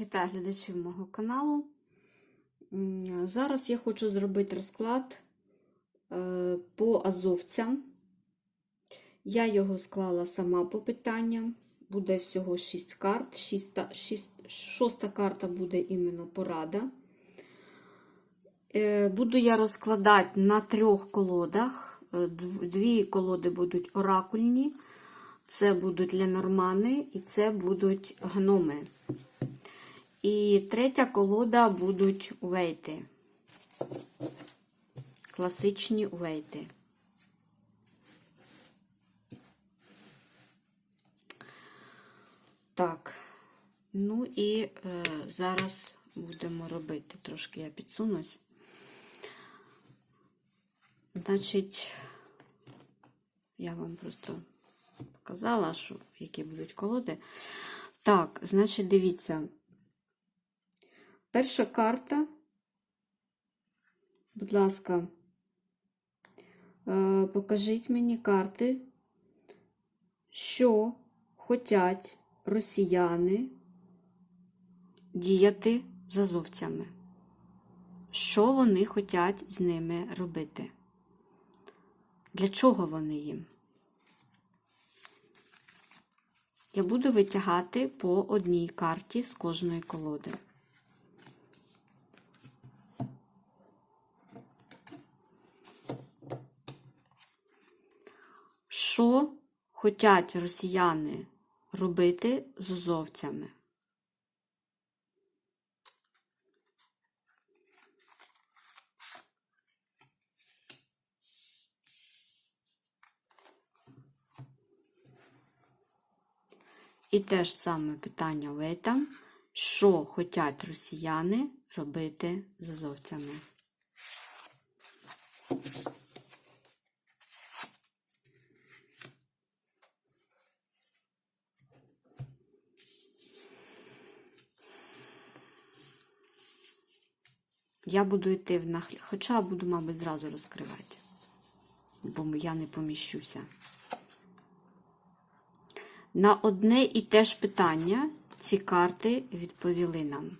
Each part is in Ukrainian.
Вітаю глядачів мого каналу. Зараз я хочу зробити розклад е, по азовцям. Я його склала сама по питанням. Буде всього 6 карт. Шіста, шість, шоста карта буде іменно порада. Е, Буду я розкладати на трьох колодах. Е, Дві колоди будуть оракульні, це будуть ленормани і це будуть гноми. І третя колода будуть увейти. Класичні увейти. Так, ну і е, зараз будемо робити. Трошки я підсунусь. Значить, я вам просто показала, що, які будуть колоди. Так, значить, дивіться. Перша карта, будь ласка, е, покажіть мені карти, що хотять росіяни діяти з азовцями. Що вони хочуть з ними робити? Для чого вони їм? Я буду витягати по одній карті з кожної колоди. Що хочуть росіяни робити з узовцями? І те ж саме питання витам, що хочуть росіяни робити з азовцями? Я буду йти в нахлі, хоча буду, мабуть, зразу розкривати, бо я не поміщуся. На одне і те ж питання ці карти відповіли нам,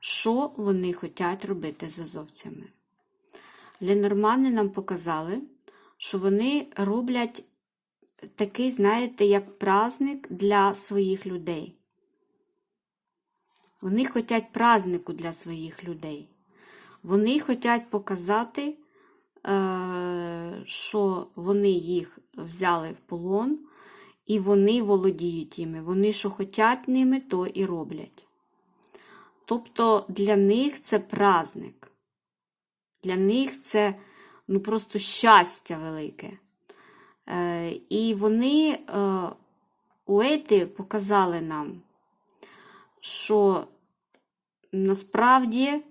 що вони хочуть робити з азовцями. Ленормани нам показали, що вони роблять такий, знаєте, як праздник для своїх людей. Вони хочуть празднику для своїх людей. Вони хочуть показати, е, що вони їх взяли в полон, і вони володіють іми. Вони, що хочуть ними, то і роблять. Тобто для них це праздник. Для них це ну, просто щастя велике. Е, і вони е, уети показали нам, що насправді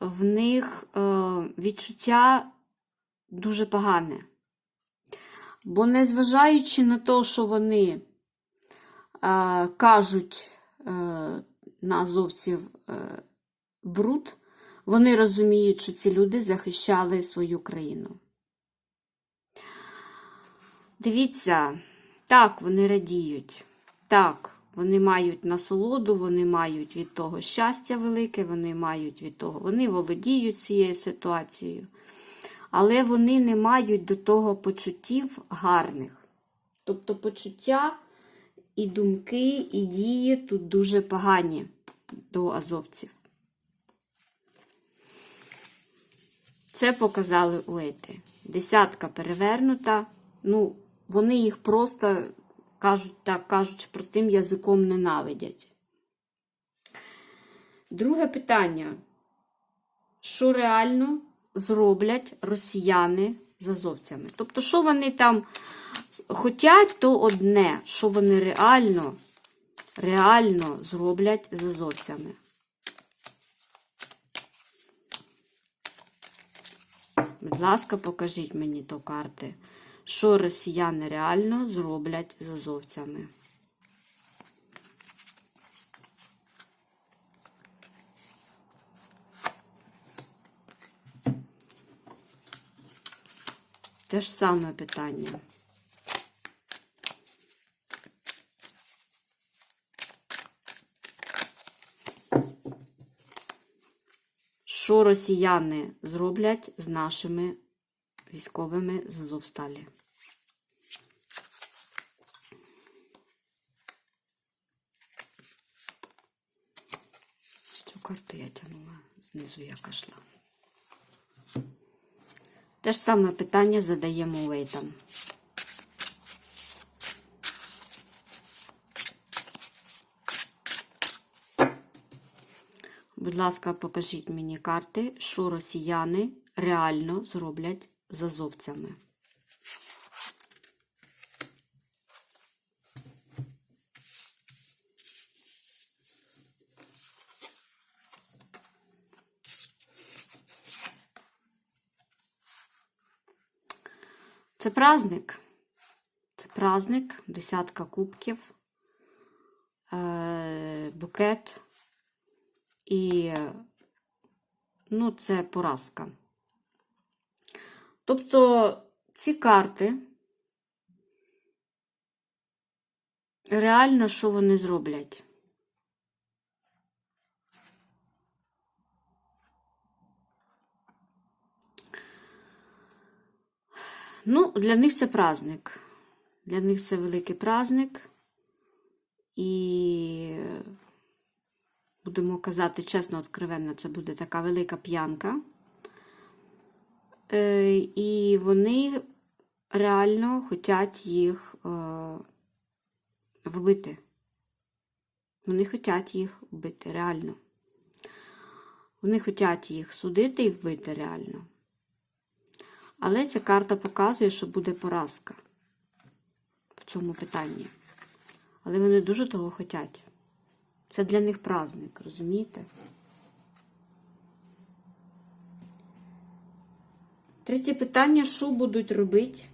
в них е, відчуття дуже погане. Бо незважаючи на те, що вони е, кажуть е, на азовців е, бруд, вони розуміють, що ці люди захищали свою країну. Дивіться, так, вони радіють. Так, вони мають насолоду, вони мають від того щастя велике, вони мають від того, вони володіють цією ситуацією, але вони не мають до того почуттів гарних. Тобто почуття і думки, і дії тут дуже погані до азовців. Це показали уети. Десятка перевернута. Ну, вони їх просто, кажуть, так кажучи, простим язиком ненавидять. Друге питання. Що реально зроблять росіяни з азовцями? Тобто, що вони там хотять, то одне, що вони реально, реально зроблять з азовцями. Будь ласка, покажіть мені то карти що росіяни реально зроблять з азовцями. Те ж саме питання. Що росіяни зроблять з нашими військовими з Азовсталі. Цю карту я тягнула, знизу я кашла. Те ж саме питання задаємо Уейтам. Будь ласка, покажіть мені карти, що росіяни реально зроблять з азовцями. Це праздник. Це праздник, десятка кубків, е, букет. І ну, це поразка. Тобто ці карти реально що вони зроблять? Ну, для них це праздник. Для них це великий праздник. І будемо казати чесно, откровенно, це буде така велика п'янка. Е, і вони реально хочуть їх е, вбити. Вони хочуть їх вбити, реально. Вони хочуть їх судити і вбити реально. Але ця карта показує, що буде поразка в цьому питанні. Але вони дуже того хочуть. Це для них праздник, розумієте? Третє питання: що будуть робити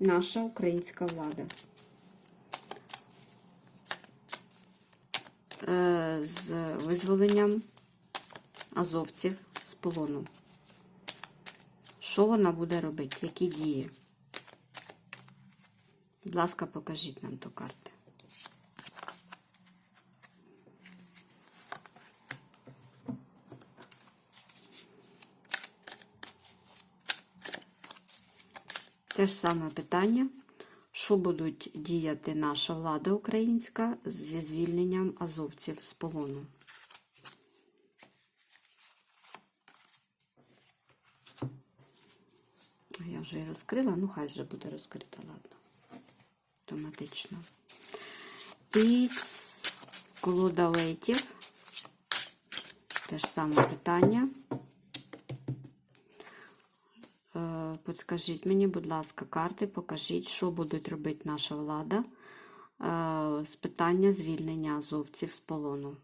наша українська влада? Е, З визволенням азовців з полону. Що вона буде робити? Які дії? Будь ласка, покажіть нам ту карти. Те ж саме питання. Що будуть діяти наша влада українська зі звільненням азовців з полону? Я вже її розкрила, ну хай вже буде розкрита, ладно автоматично. І колода лейтів. Те ж саме питання. Подскажіть мені, будь ласка, карти, покажіть, що будуть робити наша влада е, з питання звільнення азовців з полону.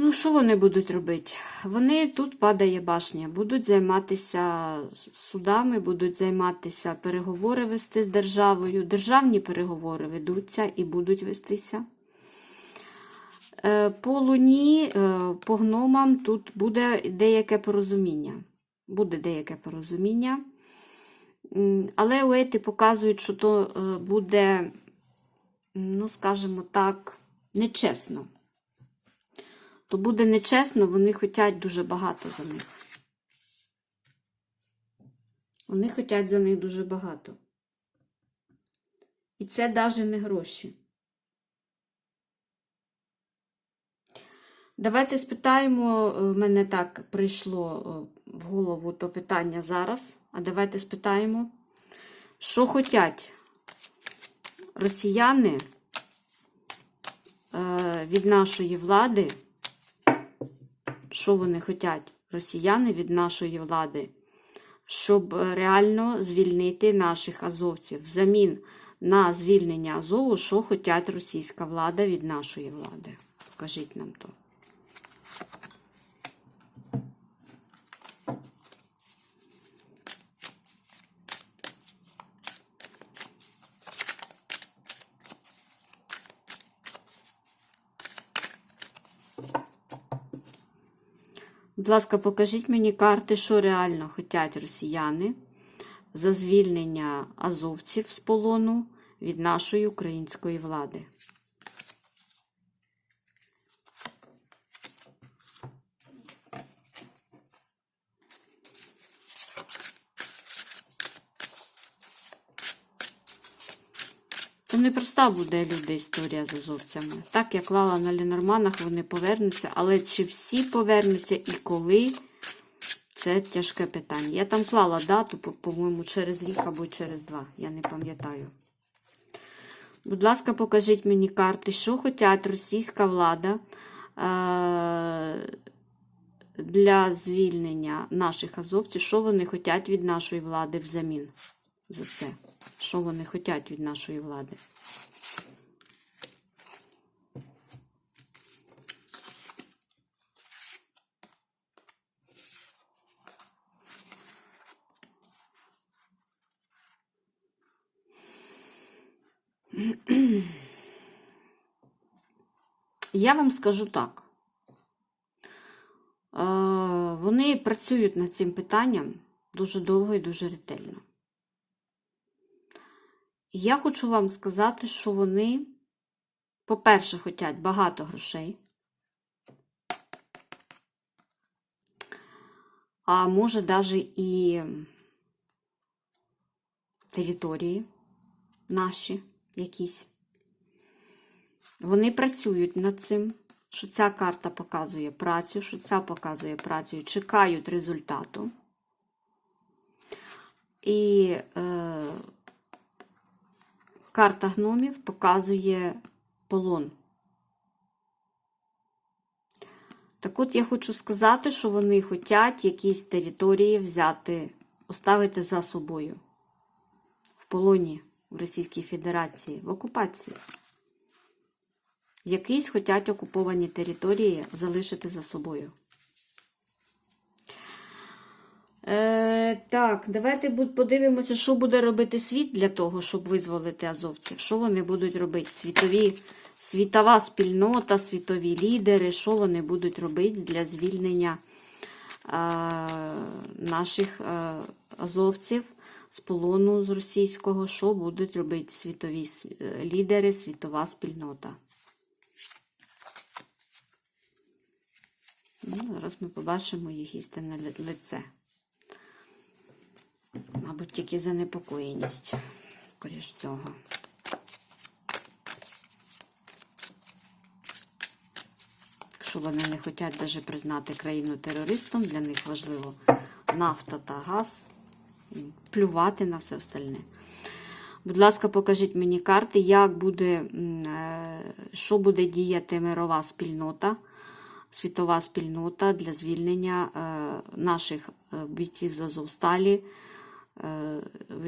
Ну, що вони будуть робити? Вони тут падає башня, будуть займатися судами, будуть займатися переговори вести з державою. Державні переговори ведуться і будуть вестися. Е, по луні, е, по гномам тут буде деяке порозуміння. Буде деяке порозуміння. Але уети показують, що то е, буде, ну, скажімо так, нечесно то буде нечесно, вони хочуть дуже багато за них. Вони хочуть за них дуже багато. І це навіть не гроші. Давайте спитаємо, в мене так прийшло в голову то питання зараз. А давайте спитаємо, що хочуть росіяни від нашої влади що вони хочуть, росіяни від нашої влади, щоб реально звільнити наших азовців. Взамін на звільнення Азову, що хочуть російська влада від нашої влади. Скажіть нам то. Будь ласка, покажіть мені карти, що реально хочуть росіяни за звільнення азовців з полону від нашої української влади. Це непроста буде люди історія з азовцями. Так, як клала на Ленорманах, вони повернуться, але чи всі повернуться і коли? Це тяжке питання. Я там клала дату, по- по-моєму, через рік або через два. Я не пам'ятаю. Будь ласка, покажіть мені карти, що хочуть російська влада е- для звільнення наших азовців, що вони хочуть від нашої влади взамін за це. Що вони хочуть від нашої влади? Я вам скажу так. Е, Вони працюють над цим питанням дуже довго і дуже ретельно. Я хочу вам сказати, що вони, по-перше, хочуть багато грошей, а може навіть і території наші якісь. Вони працюють над цим, що ця карта показує працю, що ця показує працю, чекають результату. І е, карта гномів показує полон. Так от я хочу сказати, що вони хочуть якісь території взяти, оставити за собою в полоні в Російській Федерації, в окупації. Якісь хочуть окуповані території залишити за собою. Е, так, давайте подивимося, що буде робити світ для того, щоб визволити азовців. Що вони будуть робити? Світові, світова спільнота, світові лідери, що вони будуть робити для звільнення е, наших е, азовців з полону з російського, що будуть робити світові лідери, світова спільнота. Ну, зараз ми побачимо їх істинне ли- лице. Мабуть, тільки занепокоєність, скоріш всього. Якщо вони не хочуть навіть признати країну терористом, для них важливо нафта та газ, плювати на все остальне. Будь ласка, покажіть мені карти, як буде, е, що буде діяти мирова спільнота, світова спільнота для звільнення е, наших е, бійців з Азовсталі,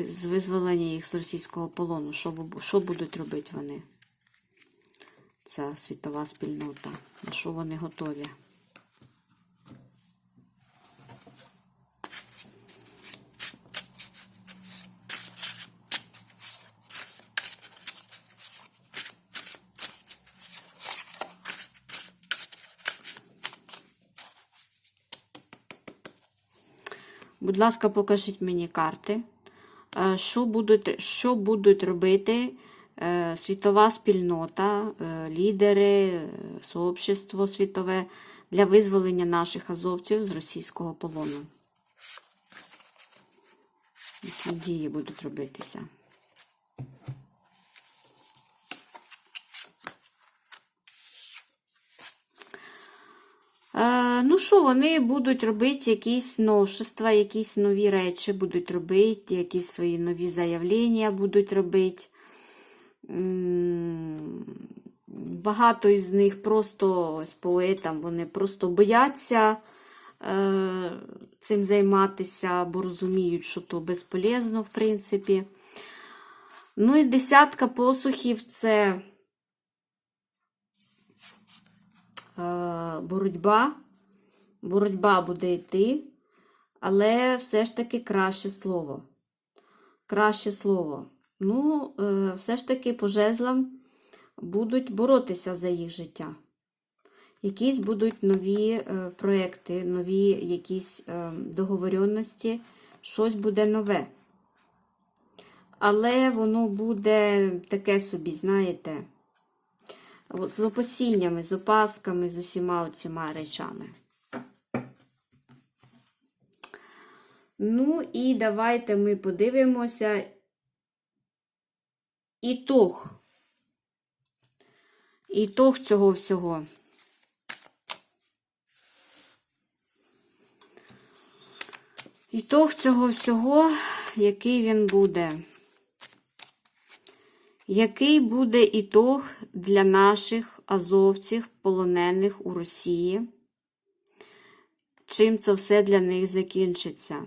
з визволення їх з російського полону. Що, що будуть робити вони? Ця світова спільнота. На що вони готові? Будь ласка, покажіть мені карти. Е, Що будуть, що будуть робити е, світова спільнота, е, лідери, сообщество світове для визволення наших азовців з російського полону? Які дії будуть робитися? Е, ну що, вони будуть робити якісь новшества, якісь нові речі будуть робити, якісь свої нові заявлення будуть робити. Багато із них просто ось поетам, вони просто бояться е, цим займатися, бо розуміють, що то безполезно, в принципі. Ну і десятка посухів це е, боротьба. Боротьба буде йти, але все ж таки краще слово. Краще слово. Ну, е, все ж таки по жезлам будуть боротися за їх життя. якісь будуть нові е, проекти, нові якісь е, договоренності, щось буде нове. Але воно буде таке собі, знаєте, з опасіннями, з опасками, з усіма цими речами. Ну і давайте ми подивимося ітог. Ітог цього всього. Ітог цього всього, який він буде. Який буде ітог для наших азовців, полонених у Росії? Чим це все для них закінчиться?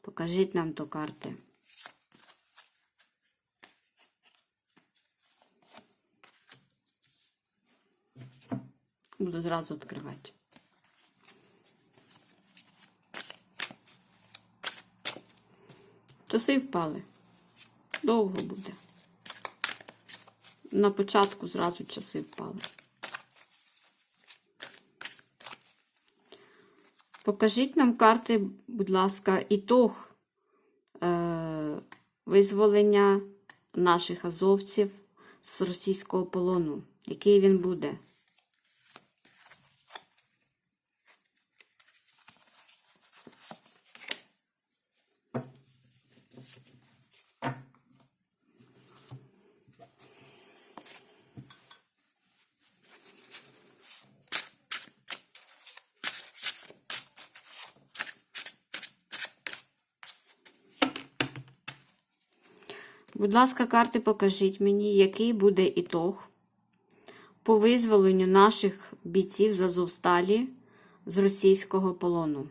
Покажіть нам то карти. Буду зразу відкривати. Часи впали. Довго буде. На початку зразу часи впали. Покажіть нам карти, будь ласка, ітог е- визволення наших азовців з російського полону. Який він буде? Будь ласка, карти покажіть мені, який буде ітог по визволенню наших бійців з Азовсталі з російського полону.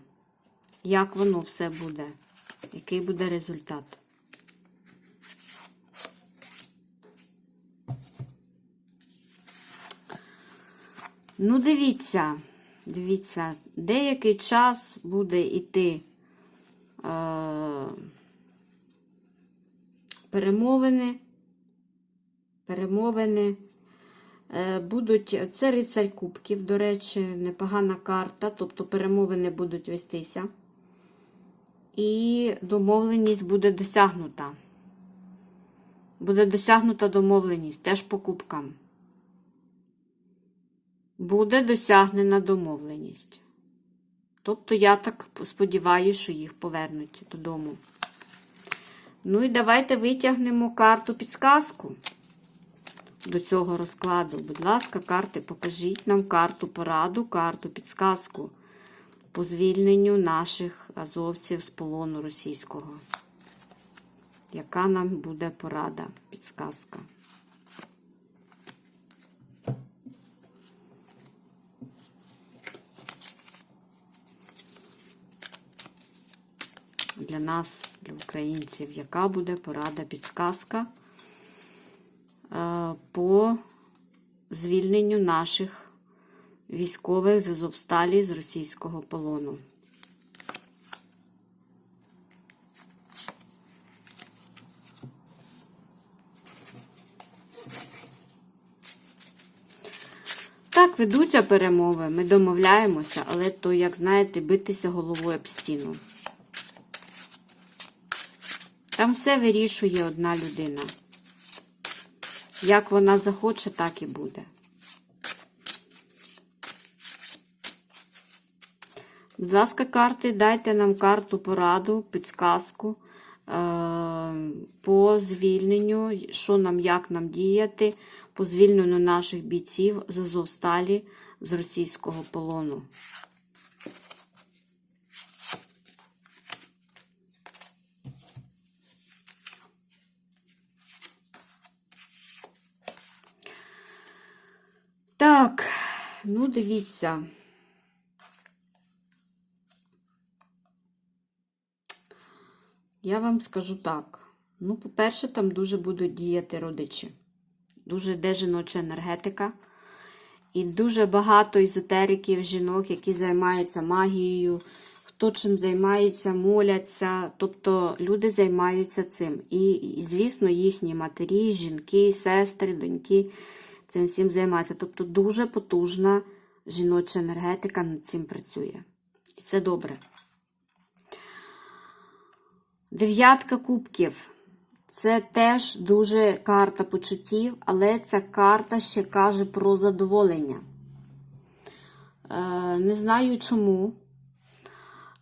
Як воно все буде? Який буде результат? Ну, дивіться, дивіться, деякий час буде йти. Перемовини, перемовини. Е, Будуть, це рицарь кубків, до речі, непогана карта, тобто перемовини будуть вестися. І домовленість буде досягнута. Буде досягнута домовленість теж по кубкам. Буде досягнена домовленість. Тобто, я так сподіваюся, що їх повернуть додому. Ну і давайте витягнемо карту підсказку до цього розкладу. Будь ласка, карти, покажіть нам карту пораду, карту підсказку по звільненню наших азовців з полону російського. Яка нам буде порада, підсказка? Для нас, для українців, яка буде порада підсказка е, по звільненню наших військових з Азовсталі з російського полону. Так, ведуться перемови, ми домовляємося, але то, як знаєте, битися головою об стіну. Там все вирішує одна людина. Як вона захоче, так і буде. Будь ласка, карти, дайте нам карту пораду, підсказку е по звільненню, що нам, як нам діяти, по звільненню наших бійців з Азовсталі з російського полону. Так, ну дивіться. Я вам скажу так. Ну, по-перше, там дуже будуть діяти родичі. Дуже йде жіноча енергетика. І дуже багато езотериків, жінок, які займаються магією, хто чим займається, моляться. Тобто люди займаються цим. І звісно, їхні матері, жінки, сестри, доньки цим всім займається. Тобто дуже потужна жіноча енергетика над цим працює. І це добре. Дев'ятка кубків. Це теж дуже карта почуттів, але ця карта ще каже про задоволення. Е, не знаю чому.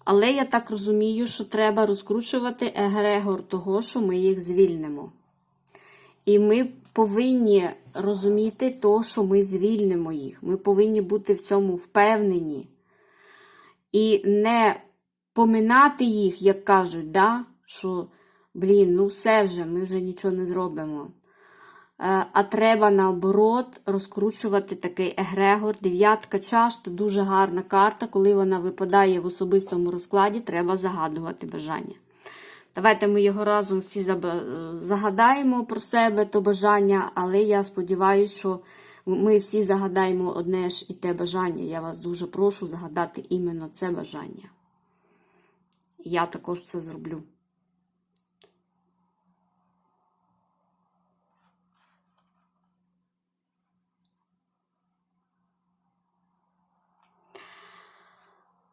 Але я так розумію, що треба розкручувати егрегор того, що ми їх звільнимо. І ми повинні розуміти то, що ми звільнимо їх. Ми повинні бути в цьому впевнені. І не поминати їх, як кажуть, да? що, блін, ну все вже, ми вже нічого не зробимо. Е, А треба наоборот розкручувати такий егрегор. Дев'ятка чаш це дуже гарна карта. Коли вона випадає в особистому розкладі, треба загадувати бажання. Давайте ми його разом всі загадаємо про себе то бажання, але я сподіваюся, що ми всі загадаємо одне ж і те бажання. Я вас дуже прошу загадати іменно це бажання. Я також це зроблю.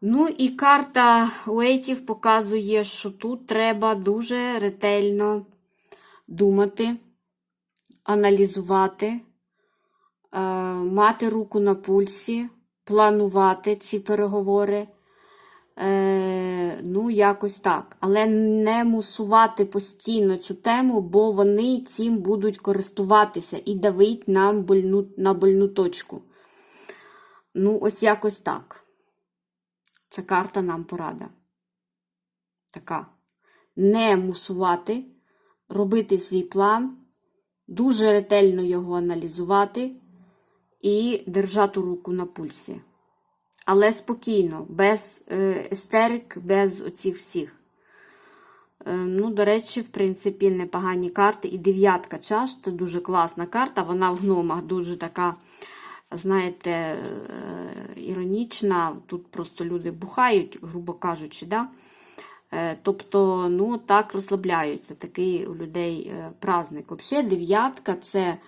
Ну і карта Уейтів показує, що тут треба дуже ретельно думати, аналізувати, е, мати руку на пульсі, планувати ці переговори. Е, ну, якось так. Але не мусувати постійно цю тему, бо вони цим будуть користуватися і давить нам больну, на больну точку. Ну, ось якось так. Ця карта нам порада. Така. Не мусувати, робити свій план, дуже ретельно його аналізувати і держати руку на пульсі. Але спокійно, без е, естерик, без оцих всіх. Е, ну, до речі, в принципі, непогані карти. І дев'ятка чаш це дуже класна карта. Вона в гномах дуже така знаєте, е, іронічна. Тут просто люди бухають, грубо кажучи. Да? Е, Тобто, ну, так розслабляються. Такий у людей е, праздник. Взагалі, дев'ятка це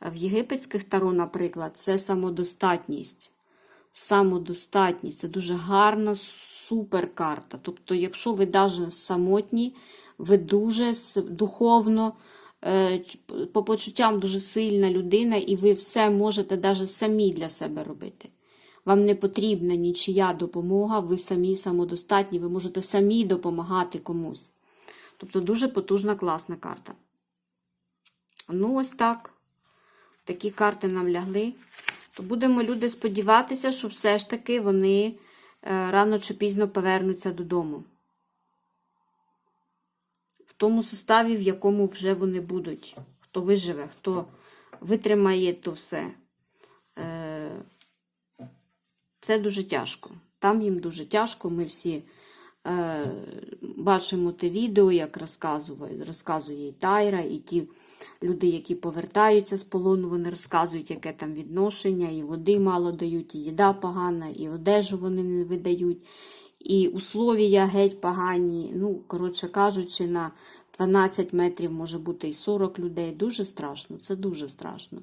в єгипетських таро, наприклад, це самодостатність. Самодостатність це дуже гарна суперкарта. Тобто, якщо ви навіть самотні, ви дуже духовно по почуттям дуже сильна людина, і ви все можете навіть самі для себе робити. Вам не потрібна нічия допомога, ви самі самодостатні, ви можете самі допомагати комусь. Тобто дуже потужна, класна карта. Ну, ось так. Такі карти нам лягли. То будемо люди сподіватися, що все ж таки вони е, рано чи пізно повернуться додому тому составі, в якому вже вони будуть. Хто виживе, хто витримає то все. Е, Це дуже тяжко. Там їм дуже тяжко. Ми всі е, бачимо те відео, як розказує, розказує і Тайра, і ті люди, які повертаються з полону, вони розказують, яке там відношення, і води мало дають, і їда погана, і одежу вони не видають, і условія геть погані. Ну, коротше кажучи, на 12 метрів може бути і 40 людей. Дуже страшно, це дуже страшно.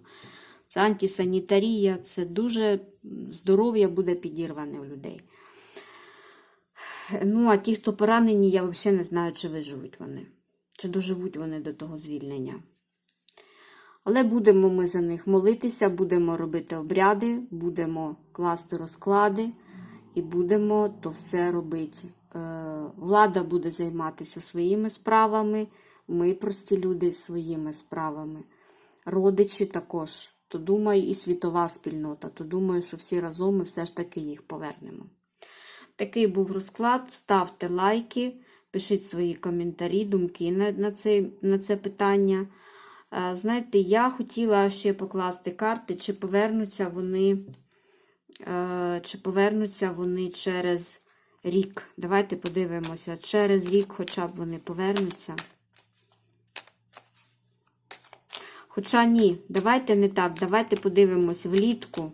Це антисанітарія, це дуже здоров'я буде підірване у людей. Ну, а ті, хто поранені, я взагалі не знаю, чи виживуть вони. Чи доживуть вони до того звільнення. Але будемо ми за них молитися, будемо робити обряди, будемо класти розклади і будемо то все робити. Е, Влада буде займатися своїми справами, ми, прості люди, своїми справами. Родичі також. То думаю, і світова спільнота, то думаю, що всі разом ми все ж таки їх повернемо. Такий був розклад. Ставте лайки, пишіть свої коментарі, думки на, це, на це питання. Е, Знаєте, я хотіла ще покласти карти, чи повернуться вони, чи повернуться вони через рік. Давайте подивимося, через рік хоча б вони повернуться. Хоча ні, давайте не так. Давайте подивимось влітку.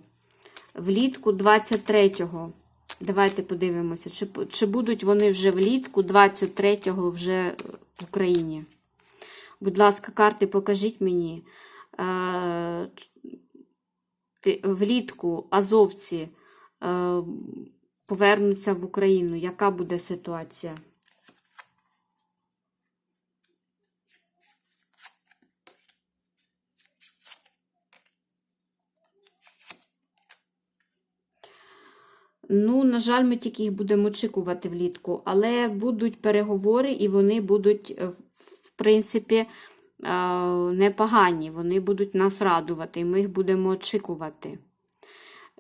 Влітку 23-го. Давайте подивимося, чи, чи будуть вони вже влітку 23-го вже в Україні. Будь ласка, карти, покажіть мені. Влітку азовці е, повернуться в Україну, яка буде ситуація? Ну, на жаль, ми тільки їх будемо очікувати влітку, але будуть переговори, і вони будуть, е, в принципі, непогані. Вони будуть нас радувати, і ми їх будемо очікувати.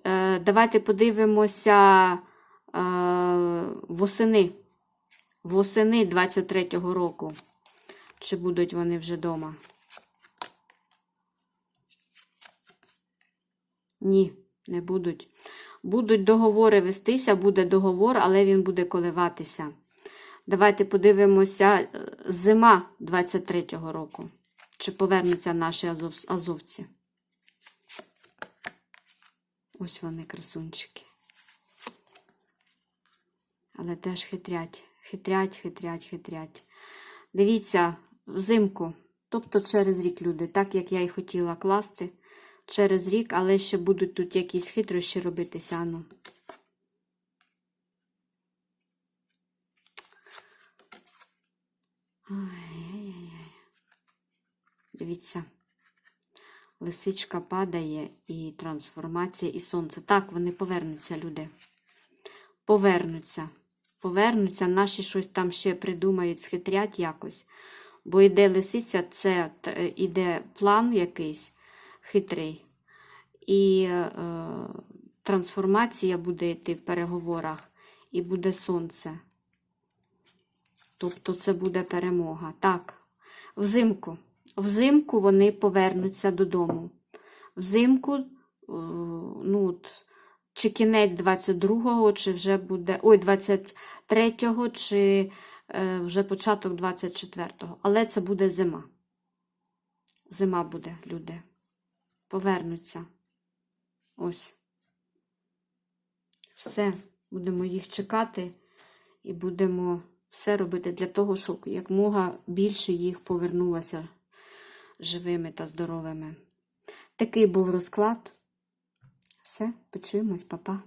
Е, Давайте подивимося е, восени. Восени 23-го року. Чи будуть вони вже вдома? Ні, не будуть. Будуть договори вестися, буде договор, але він буде коливатися. Давайте подивимося е, зима 23-го року. Чи повернуться наші азов... азовці? Ось вони, красунчики. Але теж хитрять, хитрять, хитрять, хитрять. Дивіться, взимку, тобто через рік люди, так як я і хотіла класти через рік, але ще будуть тут якісь хитрощі робитися. Ану. Ай-яй-яй. Дивіться. Лисичка падає і трансформація, і сонце. Так, вони повернуться, люди. Повернуться. Повернуться, наші щось там ще придумають, схитрять якось. Бо йде лисиця, це т- іде план якийсь хитрий. І е, трансформація буде йти в переговорах, і буде сонце. Тобто це буде перемога. Так, взимку. Взимку вони повернуться додому. Взимку, е, ну, от, чи кінець 22-го, чи вже буде. Ой, 23-го, чи е, вже початок 24-го. Але це буде зима. Зима буде, люди. Повернуться. Ось. Все. Будемо їх чекати і будемо все робити для того, щоб якмога більше їх повернулося живими та здоровими. Такий був розклад. Все, почуємось, па-па.